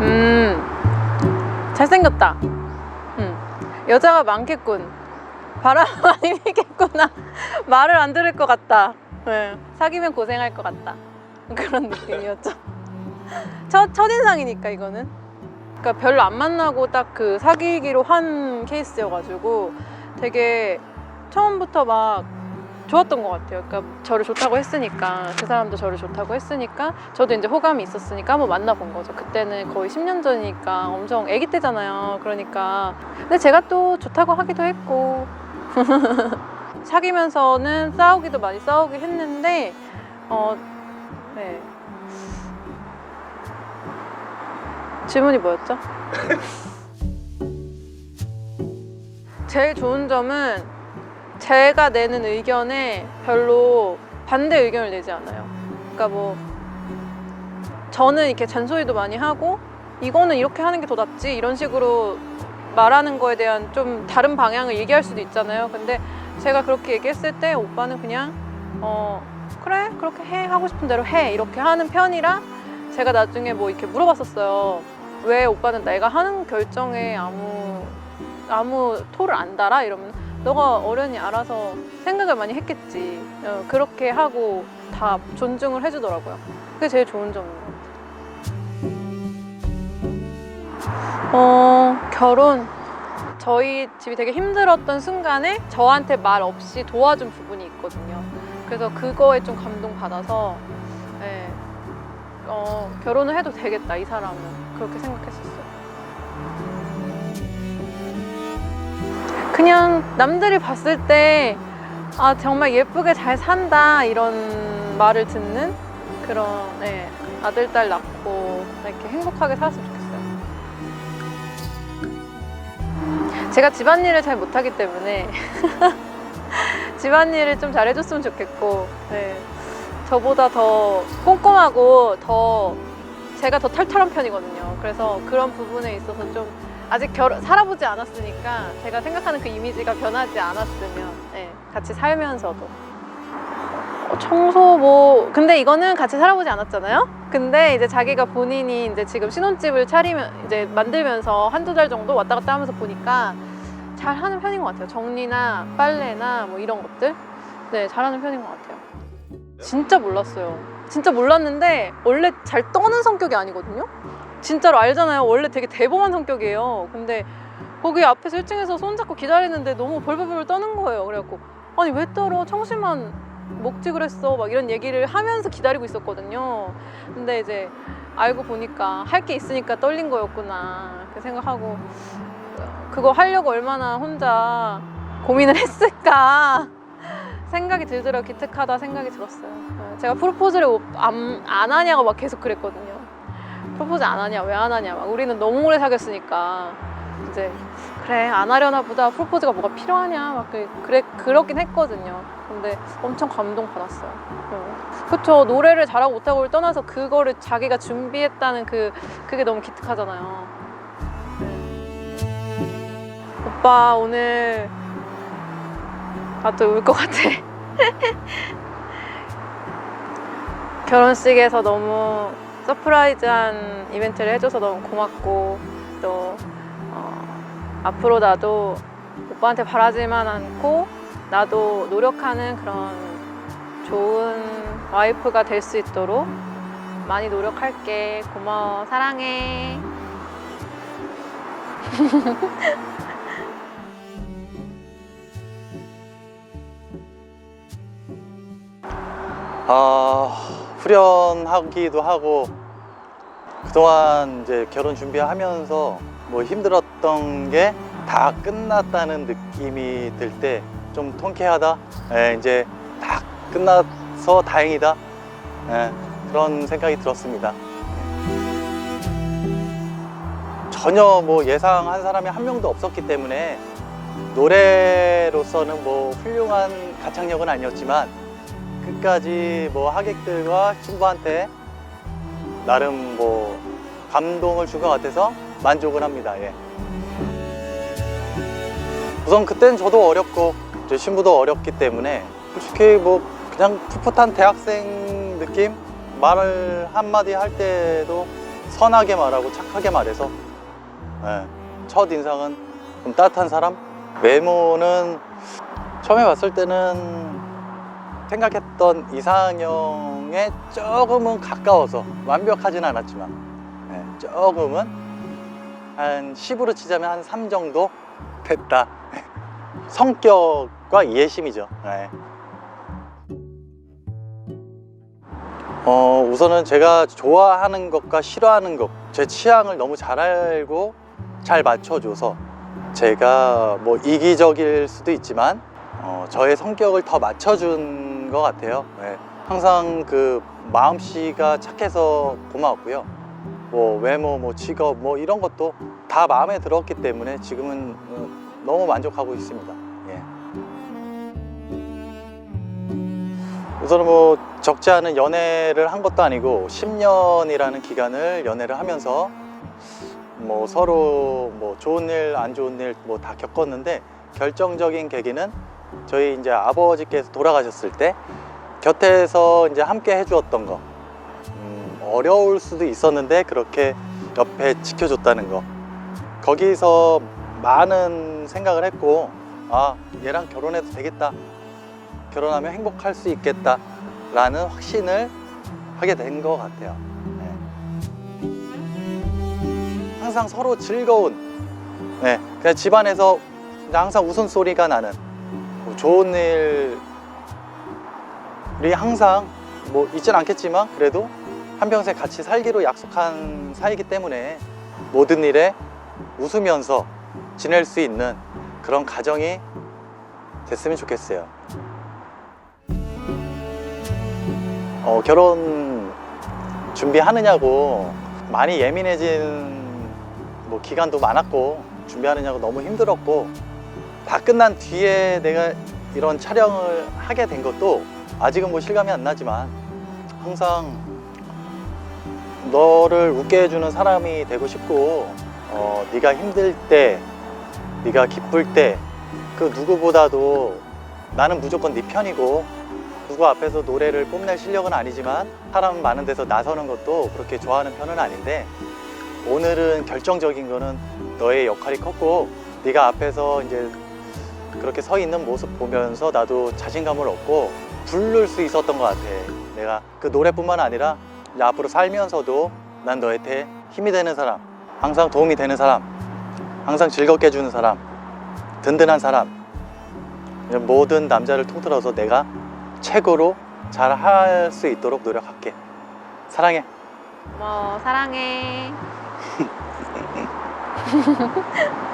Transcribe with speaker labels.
Speaker 1: 음, 잘생겼다. 음, 여자가 많겠군. 바람 많이 피겠구나. 말을 안 들을 것 같다. 네, 사귀면 고생할 것 같다. 그런 느낌이었죠. 첫, 첫인상이니까 이거는. 그러니까 별로 안 만나고 딱 그 사귀기로 한 케이스여가지고 되게 처음부터 막 좋았던 것 같아요. 그러니까 저를 좋다고 했으니까 그 사람도 저를 좋다고 했으니까 저도 이제 호감이 있었으니까 한번 만나본 거죠. 그때는 거의 10년 전이니까 엄청 아기 때잖아요. 그러니까 근데 제가 또 좋다고 하기도 했고 사귀면서는 싸우기도 많이 싸우긴 했는데 어 네. 질문이 뭐였죠? 제일 좋은 점은 제가 내는 의견에 별로 반대 의견을 내지 않아요. 그러니까 뭐 저는 이렇게 잔소리도 많이 하고 이거는 이렇게 하는 게 더 낫지 이런 식으로 말하는 거에 대한 좀 다른 방향을 얘기할 수도 있잖아요. 근데 제가 그렇게 얘기했을 때 오빠는 그냥 어 그래 그렇게 해 하고 싶은 대로 해 이렇게 하는 편이라 제가 나중에 뭐 이렇게 물어봤었어요. 왜 오빠는 내가 하는 결정에 아무 아무 토를 안 달아 이러면 너가 어련히 알아서 생각을 많이 했겠지. 어, 그렇게 하고 다 존중을 해주더라고요. 그게 제일 좋은 점인 것 같아요. 어, 결혼. 저희 집이 되게 힘들었던 순간에 저한테 말 없이 도와준 부분이 있거든요. 그래서 그거에 좀 감동받아서, 예, 어, 결혼을 해도 되겠다, 이 사람은. 그렇게 생각했었어요. 그냥 남들이 봤을 때, 아, 정말 예쁘게 잘 산다, 이런 말을 듣는 그런, 예, 아들, 딸 낳고, 이렇게 행복하게 살았으면 좋겠어요. 제가 집안일을 잘 못하기 때문에 집안일을 좀 잘해줬으면 좋겠고 네. 저보다 더 꼼꼼하고 더 제가 더 털털한 편이거든요. 그래서 그런 부분에 있어서 좀 아직 결 살아보지 않았으니까 제가 생각하는 그 이미지가 변하지 않았으면 네. 같이 살면서도 어, 청소 뭐 근데 이거는 같이 살아보지 않았잖아요. 근데 이제 자기가 본인이 이제 지금 신혼집을 차리면 이제 만들면서 한두 달 정도 왔다 갔다 하면서 보니까 잘 하는 편인 것 같아요. 정리나 빨래나 뭐 이런 것들. 네, 잘하는 편인 것 같아요. 진짜 몰랐어요. 진짜 몰랐는데 원래 잘 떠는 성격이 아니거든요. 진짜로 알잖아요. 원래 되게 대범한 성격이에요. 근데 거기 앞에서 1층에서 손잡고 기다리는데 너무 벌벌벌 떠는 거예요. 그래갖고 아니 왜 떨어? 청심환 먹지 그랬어. 막 이런 얘기를 하면서 기다리고 있었거든요. 근데 이제 알고 보니까 할 게 있으니까 떨린 거였구나. 이렇게 생각하고 그거 하려고 얼마나 혼자 고민을 했을까 생각이 들더라고요. 기특하다 생각이 들었어요. 네, 제가 프로포즈를 안, 안 하냐고 막 계속 그랬거든요. 프로포즈 안 하냐, 왜 안 하냐. 막 우리는 너무 오래 사귀었으니까 이제 그래 안 하려나 보다 프로포즈가 뭐가 필요하냐 막 그- 그래 그렇긴 했거든요. 근데 엄청 감동 받았어요. 그쵸 노래를 잘하고 못하고를 떠나서 그거를 자기가 준비했다는 그 그게 너무 기특하잖아요. 오빠 오늘 아 또 울 것 같아. 결혼식에서 너무 서프라이즈한 이벤트를 해줘서 너무 고맙고 또 어, 앞으로 나도 오빠한테 바라지만 않고 나도 노력하는 그런 좋은 와이프가 될 수 있도록 많이 노력할게. 고마워. 사랑해.
Speaker 2: 아, 후련하기도 하고 그동안 이제 결혼 준비하면서 뭐 힘들었던 게 다 끝났다는 느낌이 들 때 좀 통쾌하다. 예, 이제 다 끝나서 다행이다. 예, 그런 생각이 들었습니다. 전혀 뭐 예상한 사람이 한 명도 없었기 때문에 노래로서는 뭐 훌륭한 가창력은 아니었지만 끝까지 뭐 하객들과 신부한테 나름 뭐 감동을 준 것 같아서 만족을 합니다. 예. 우선 그때는 저도 어렸고 이제 신부도 어렸기 때문에 솔직히 뭐 그냥 풋풋한 대학생 느낌 말을 한마디 할 때도 선하게 말하고 착하게 말해서 예, 첫 인상은 좀 따뜻한 사람 외모는 처음에 봤을 때는 생각했던 이상형 에 조금은 가까워서 완벽하진 않았지만 예, 조금은 한 10으로 치자면 한 3 정도 됐다 성격과 이해심이죠 예. 어, 우선은 제가 좋아하는 것과 싫어하는 것, 제 취향을 너무 잘 알고 잘 맞춰줘서 제가 뭐 이기적일 수도 있지만 어, 저의 성격을 더 맞춰준 것 같아요. 네. 항상 그 마음씨가 착해서 고마웠고요. 뭐 외모, 뭐 직업, 뭐 이런 것도 다 마음에 들었기 때문에 지금은 어, 너무 만족하고 있습니다. 예. 우선은 뭐 적지 않은 연애를 한 것도 아니고 10년이라는 기간을 연애를 하면서 뭐 서로 뭐 좋은 일, 안 좋은 일 뭐 다 겪었는데 결정적인 계기는 저희 이제 아버지께서 돌아가셨을 때 곁에서 이제 함께 해주었던 거. 음, 어려울 수도 있었는데 그렇게 옆에 지켜줬다는 거. 거기서 많은 생각을 했고 아 얘랑 결혼해도 되겠다. 결혼하면 행복할 수 있겠다 라는 확신을 하게 된 것 같아요. 네. 항상 서로 즐거운, 네, 그냥 집안에서 항상 웃음소리가 나는 뭐 좋은 일 이 항상 뭐 있진 않겠지만 그래도 한평생 같이 살기로 약속한 사이기 때문에 모든 일에 웃으면서 지낼 수 있는 그런 가정이 됐으면 좋겠어요. 어, 결혼 준비하느냐고 많이 예민해진 뭐 기간도 많았고 준비하느냐고 너무 힘들었고 다 끝난 뒤에 내가 이런 촬영을 하게 된 것도 아직은 뭐 실감이 안 나지만 항상 너를 웃게 해주는 사람이 되고 싶고 어, 네가 힘들 때 네가 기쁠 때 그 누구보다도 나는 무조건 네 편이고 누구 앞에서 노래를 뽐낼 실력은 아니지만 사람 많은 데서 나서는 것도 그렇게 좋아하는 편은 아닌데 오늘은 결정적인 거는 너의 역할이 컸고 네가 앞에서 이제 그렇게 서 있는 모습 보면서 나도 자신감을 얻고 부를 수 있었던 것 같아. 내가 그 노래뿐만 아니라 앞으로 살면서도 난 너한테 힘이 되는 사람, 항상 도움이 되는 사람, 항상 즐겁게 해주는 사람, 든든한 사람, 모든 남자를 통틀어서 내가 최고로 잘 할 수 있도록 노력할게. 사랑해.
Speaker 1: 뭐 사랑해.